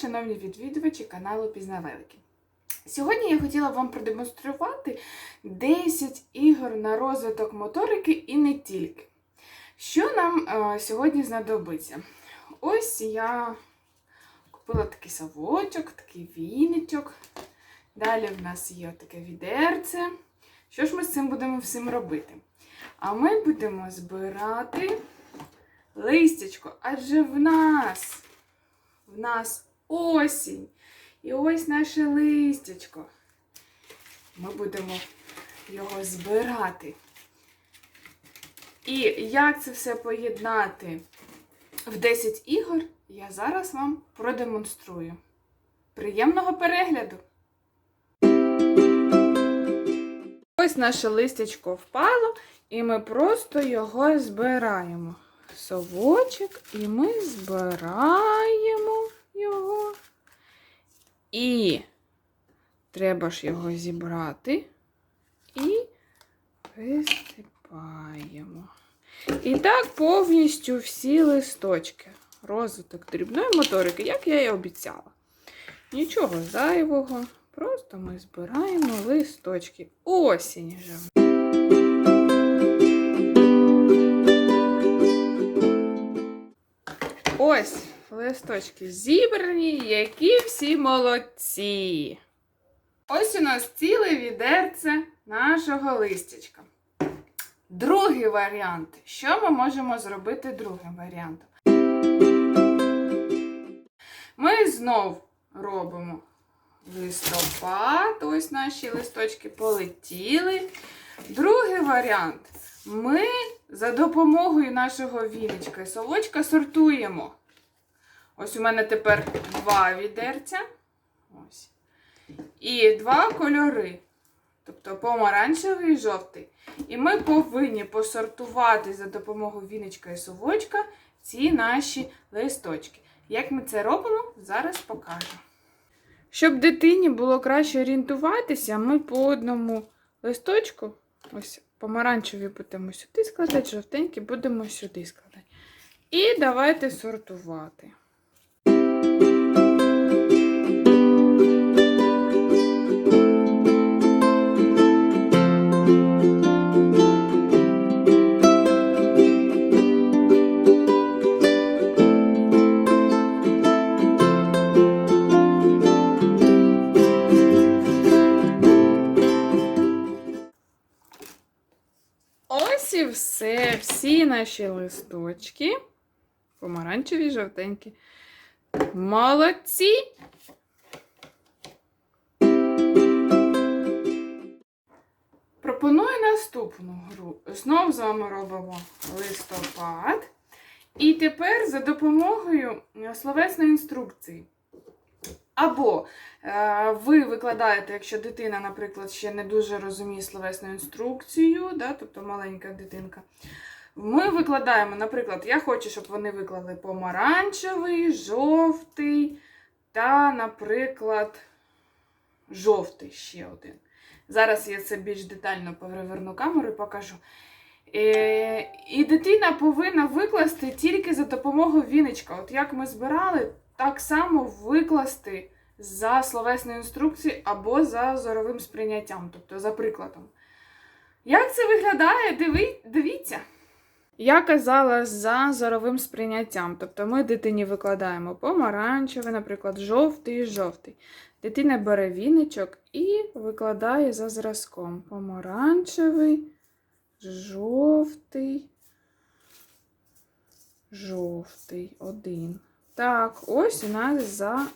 шановні відвідувачі каналу Пізнавелики. Сьогодні я хотіла вам продемонструвати 10 ігор на розвиток моторики і не тільки. Що нам е, сьогодні знадобиться? Ось я купила такий совочок, такий віничок. Далі в нас є таке відерце. Що ж ми з цим будемо всім робити? А ми будемо збирати листячко, адже в нас, в нас осінь. І ось наше листячко. Ми будемо його збирати. І як це все поєднати в 10 ігор, я зараз вам продемонструю. Приємного перегляду! Ось наше листячко впало, і ми просто його збираємо. Совочок, і ми збираємо його. І треба ж його зібрати і висипаємо. І так повністю всі листочки. Розвиток дрібної моторики, як я і обіцяла. Нічого зайвого. Просто ми збираємо листочки. Осінь же. Ось листочки зібрані, які всі молодці. Ось у нас ціле відерце нашого листячка. Другий варіант. Що ми можемо зробити другим варіантом? Ми знов робимо листопад. Ось наші листочки полетіли. Другий варіант. Ми за допомогою нашого віночка і совочка сортуємо. Ось у мене тепер два відерця. Ось. І два кольори. Тобто помаранчевий і жовтий. І ми повинні посортувати за допомогою віночка і совочка ці наші листочки. Як ми це робимо, зараз покажу. Щоб дитині було краще орієнтуватися, ми по одному листочку, ось помаранчеві будемо сюди складати, жовтенькі будемо сюди складати. І давайте сортувати. Все. Всі наші листочки. Помаранчеві, жовтенькі. Молодці! Пропоную наступну гру. Знов з вами робимо листопад. І тепер за допомогою словесної інструкції. Або е, ви викладаєте, якщо дитина, наприклад, ще не дуже розуміє словесну інструкцію, да, тобто маленька дитинка. Ми викладаємо, наприклад, я хочу, щоб вони виклали помаранчевий, жовтий та, наприклад, жовтий ще один. Зараз я це більш детально переверну камеру і покажу. Е, і дитина повинна викласти тільки за допомогою віночка. От як ми збирали, так само викласти за словесною інструкцією або за зоровим сприйняттям, тобто за прикладом. Як це виглядає? Диви, дивіться. Я казала за зоровим сприйняттям. Тобто ми дитині викладаємо помаранчевий, наприклад, жовтий і жовтий. Дитина бере віничок і викладає за зразком. Помаранчевий, жовтий, жовтий. Один. Так, ось у нас за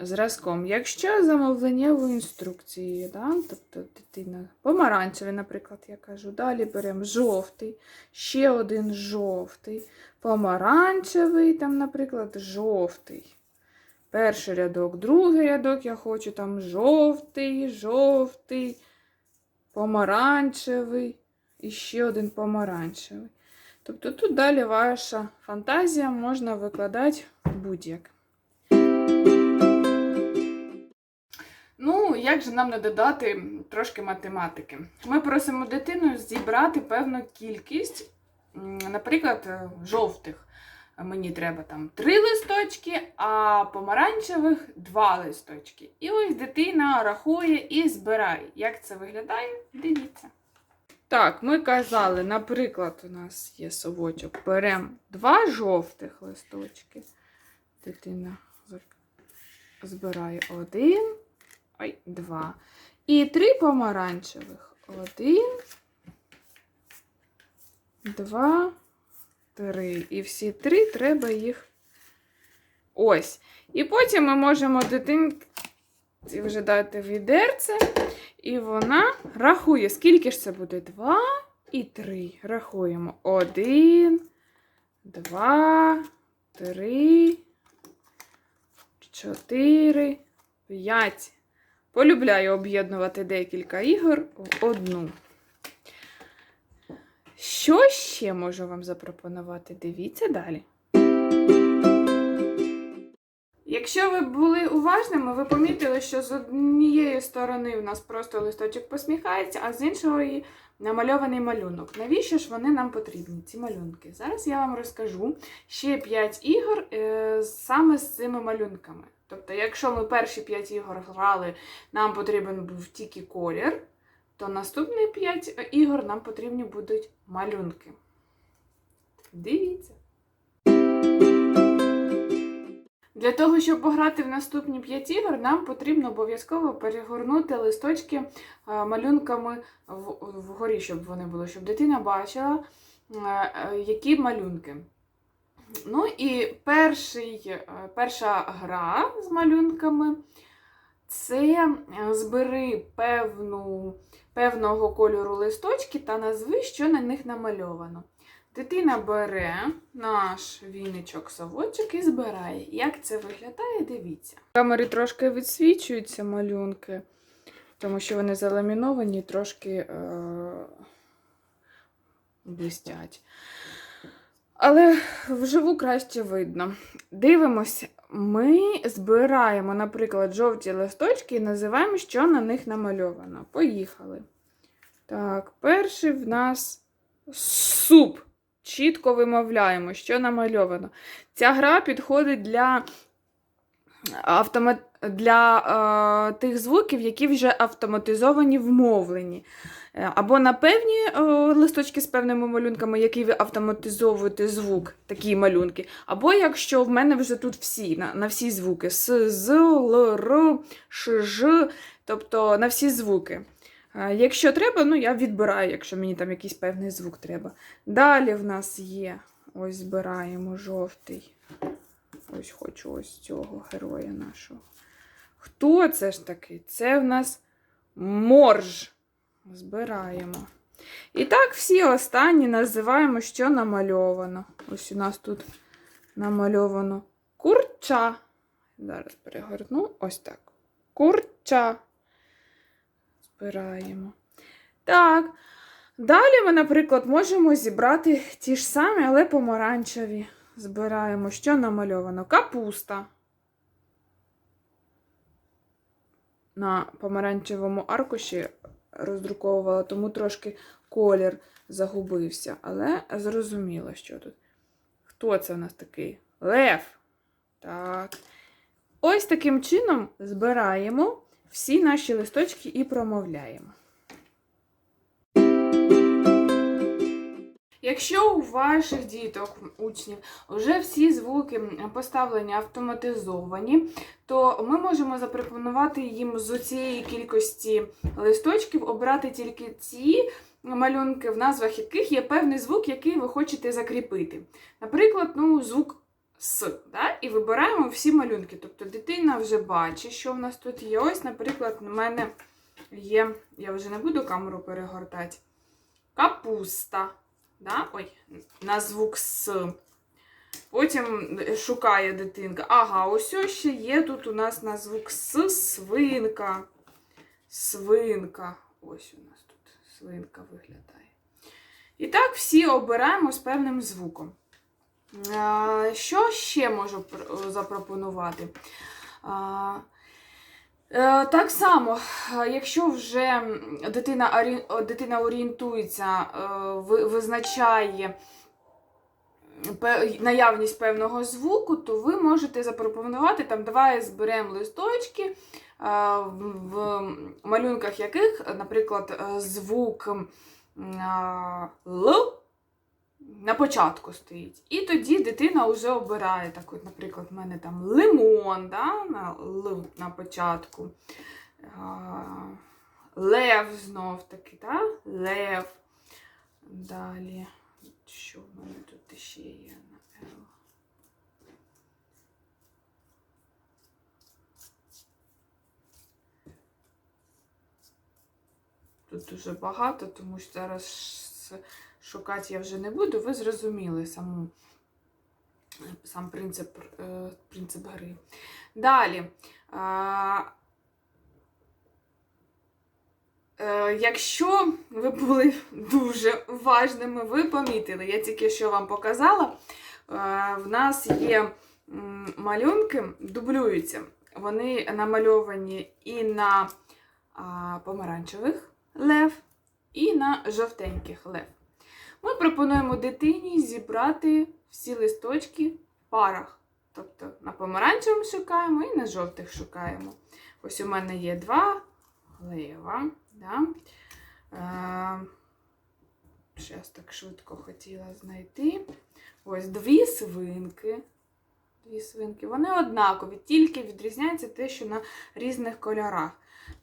зразком. Якщо замовленнєвою інструкцією, да, тобто дитина помаранчевий, наприклад, я кажу, далі беремо жовтий, ще один жовтий, помаранчевий, там, наприклад, жовтий. Перший рядок, другий рядок я хочу там жовтий, жовтий, помаранчевий і ще один помаранчевий. Тобто тут далі ваша фантазія можна викладати будь-як. Ну, як же нам не додати трошки математики? Ми просимо дитину зібрати певну кількість, наприклад, жовтих. мені треба там три листочки, а помаранчевих два листочки. І ось дитина рахує і збирає. Як це виглядає? Дивіться. Так, ми казали, наприклад, у нас є совочок. Беремо два жовтих листочки. Дитина збирає один, ой, два. І три помаранчевих. Один, два, три. І всі три треба їх. Ось. І потім ми можемо дитинці вже дати відерце. І вона рахує, скільки ж це буде? Два і три. Рахуємо. Один, два, три, чотири, п'ять. Полюбляю об'єднувати декілька ігор в одну. Що ще можу вам запропонувати? Дивіться далі. Якщо ви були уважними, ви помітили, що з однієї сторони в нас просто листочок посміхається, а з іншої намальований малюнок. Навіщо ж вони нам потрібні, ці малюнки? Зараз я вам розкажу ще 5 ігор е, саме з цими малюнками. Тобто, якщо ми перші 5 ігор грали, нам потрібен був тільки колір, то наступні 5 ігор нам потрібні будуть малюнки. Дивіться. Для того, щоб пограти в наступні 5 ігор, нам потрібно обов'язково перегорнути листочки е, малюнками вгорі, щоб вони були, щоб дитина бачила, е, е, які малюнки. Ну і перший, перша гра з малюнками це збери певну, певного кольору листочки та назви, що на них намальовано. Дитина бере наш віничок совочок і збирає. Як це виглядає, дивіться. Камери трошки відсвічуються малюнки, тому що вони заламіновані, трошки е- блистять. Але вживу краще видно. Дивимося, ми збираємо, наприклад, жовті листочки і називаємо, що на них намальовано. Поїхали. Так, перший в нас суп. Чітко вимовляємо, що намальовано. Ця гра підходить для, автомат... для е, тих звуків, які вже автоматизовані в мовленні. Е, Або на певні е, листочки з певними малюнками, які ви автоматизовуєте звук, такі малюнки. Або якщо в мене вже тут всі, на, на всі звуки: С, З, Л, Р, Ш, Ж, тобто на всі звуки. Якщо треба, ну я відбираю, якщо мені там якийсь певний звук треба. Далі в нас є. Ось збираємо жовтий. Ось хочу ось цього героя нашого. Хто це ж таки? Це в нас морж. Збираємо. І так, всі останні називаємо, що намальовано. Ось у нас тут намальовано курча. Зараз перегорну. Ось так. Курча. Збираємо. Так. Далі ми, наприклад, можемо зібрати ті ж самі, але помаранчеві. Збираємо, що намальовано. Капуста. На помаранчевому аркуші роздруковувала, тому трошки колір загубився. Але зрозуміло, що тут. Хто це у нас такий? Лев. Так. Ось таким чином збираємо всі наші листочки і промовляємо. Якщо у ваших діток, учнів, вже всі звуки поставлені автоматизовані, то ми можемо запропонувати їм з цієї кількості листочків обрати тільки ті малюнки, в назвах яких є певний звук, який ви хочете закріпити. Наприклад, ну, звук С. Да? І вибираємо всі малюнки. Тобто дитина вже бачить, що в нас тут є. Ось, наприклад, у мене є, я вже не буду камеру перегортати, капуста. Да? Ой, на звук С. Потім шукає дитинка. Ага, ось ще є тут у нас на звук С свинка. Свинка. Ось у нас тут свинка виглядає. І так всі обираємо з певним звуком. Що ще можу запропонувати? Е, Так само, е, якщо вже дитина, дитина орієнтується, е, визначає, наявність певного звуку, то ви можете запропонувати там, давай зберемо листочки, в в малюнках яких, наприклад, е, звук Л на початку стоїть. І тоді дитина вже обирає, так от, наприклад, в мене там лимон да, на Л на початку. Лев знов таки, так? Лев. Далі. Що в мене тут ще є на Л? Тут дуже багато, тому що зараз шукати я вже не буду. Ви зрозуміли саму, сам принцип, е, принцип гри. Далі. Е, Якщо ви були дуже уважними, ви помітили, я тільки що вам показала, е, в нас є малюнки, дублюються. Вони намальовані і на помаранчевих лев, і на жовтеньких лев. Ми пропонуємо дитині зібрати всі листочки в парах. Тобто на помаранчевому шукаємо і на жовтих шукаємо. Ось у мене є два лева. Да? Е, Зараз так швидко хотіла знайти. Ось дві свинки. Дві свинки. Вони однакові, тільки відрізняється те, що на різних кольорах.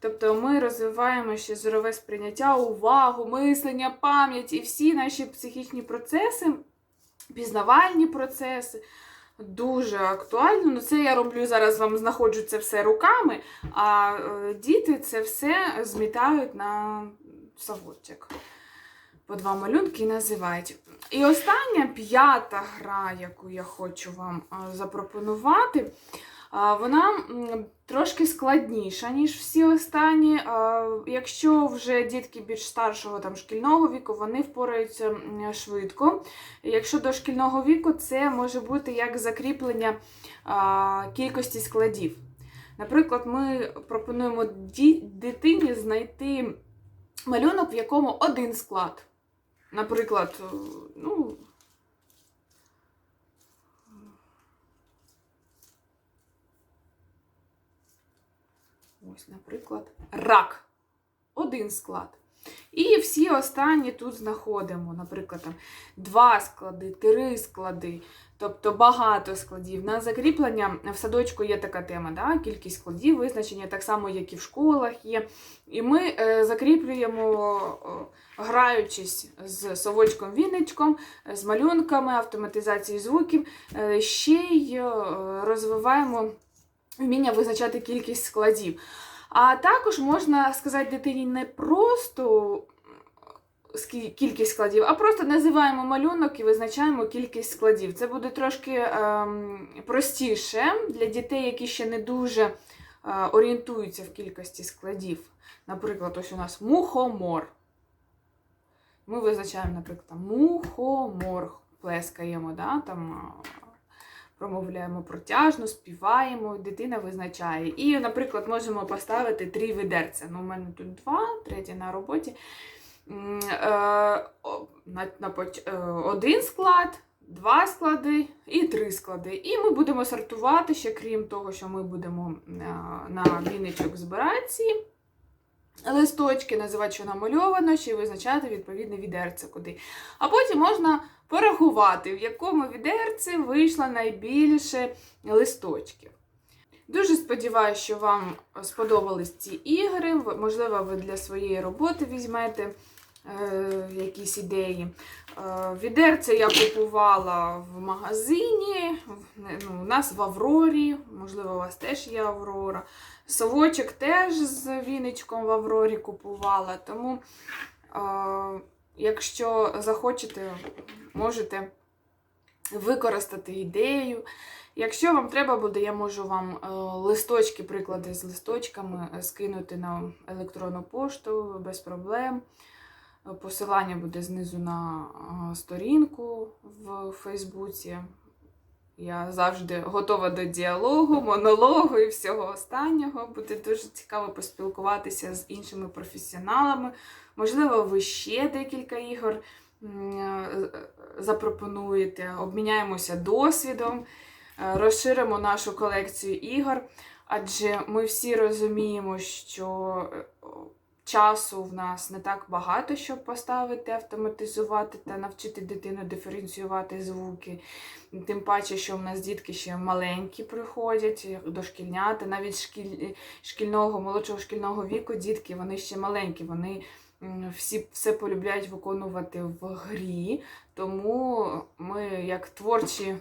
Тобто ми розвиваємо ще зорове сприйняття, увагу, мислення, пам'ять і всі наші психічні процеси, пізнавальні процеси. Дуже актуально. Ну, це я роблю зараз вам знаходжу це все руками, а е, діти це все змітають на совочок. По два малюнки і називають. І остання п'ята гра, яку я хочу вам е, запропонувати, вона трошки складніша, ніж всі останні. Якщо вже дітки більш старшого там, шкільного віку, вони впораються швидко. Якщо до шкільного віку, це може бути як закріплення кількості складів. Наприклад, ми пропонуємо дитині знайти малюнок, в якому один склад. Наприклад, е, ну. Ось, наприклад, рак. Один склад. І всі останні тут знаходимо, наприклад, там два склади, три склади, тобто багато складів. На закріплення в садочку є така тема, да? кількість складів, визначення, так само, як і в школах є. І ми е, закріплюємо, е, граючись з совочком вінничком, з малюнками, автоматизацією звуків, е, ще й е, розвиваємо вміння визначати кількість складів. А також можна сказати дитині не просто кількість складів, а просто називаємо малюнок і визначаємо кількість складів. Це буде трошки ем, простіше для дітей, які ще не дуже е, орієнтуються в кількості складів. Наприклад, ось у нас мухомор. Ми визначаємо, наприклад, мухомор, плескаємо, да? там, промовляємо протяжно, співаємо, дитина визначає. І, наприклад, можемо поставити три ведерця. Ну, у мене тут два, третє на роботі. Е, е, один склад, два склади і три склади. І ми будемо сортувати ще, крім того, що ми будемо е, на віничок збирати листочки, називати, що намальовано, ще визначати відповідне відерце куди. А потім можна порахувати, в якому відерці вийшло найбільше листочків. Дуже сподіваюся, що вам сподобались ці ігри. Можливо, ви для своєї роботи візьмете е, якісь ідеї. Е, відерце я купувала в магазині, ну, у нас в Аврорі, можливо, у вас теж є Аврора. Совочок теж з віничком в Аврорі купувала. Тому, е, якщо захочете, можете використати ідею. Якщо вам треба буде, я можу вам е, листочки, приклади з листочками е, скинути на електронну пошту без проблем. Посилання буде знизу на е, сторінку в Фейсбуці. Я завжди готова до діалогу, монологу і всього останнього. Буде дуже цікаво поспілкуватися з іншими професіоналами. Можливо, ви ще декілька ігор е, запропонуєте, обміняємося досвідом, е, розширимо нашу колекцію ігор, адже ми всі розуміємо, що е, часу в нас не так багато, щоб поставити, автоматизувати та навчити дитину диференціювати звуки. Тим паче, що в нас дітки ще маленькі приходять, дошкільнята, навіть шкіль... шкільного, молодшого шкільного віку дітки, вони ще маленькі, вони всі все полюбляють виконувати в грі. Тому ми, як творчі,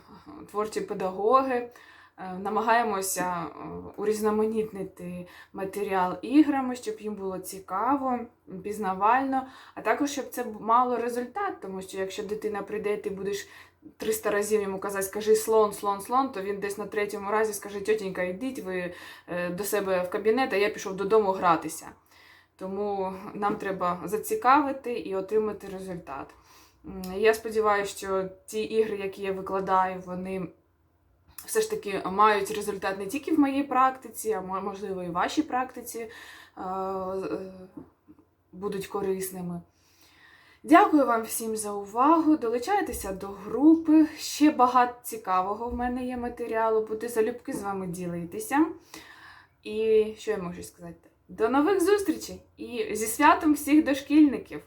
творчі педагоги, намагаємося е, урізноманітнити матеріал іграми, щоб їм було цікаво, пізнавально, а також щоб це мало результат, тому що якщо дитина прийде, ти будеш 300 разів йому казати, скажи слон, слон, слон, то він десь на третьому разі скаже, тьотенька, йдіть ви е, до себе в кабінет, а я пішов додому гратися. Тому нам треба зацікавити і отримати результат. Я сподіваюся, що ті ігри, які я викладаю, вони все ж таки мають результат не тільки в моїй практиці, а можливо і в вашій практиці е, е, будуть корисними. Дякую вам всім за увагу. Долучайтеся до групи. Ще багато цікавого в мене є матеріалу. Буду залюбки з вами ділитися. І що я можу сказати? До нових зустрічей! І зі святом всіх дошкільників!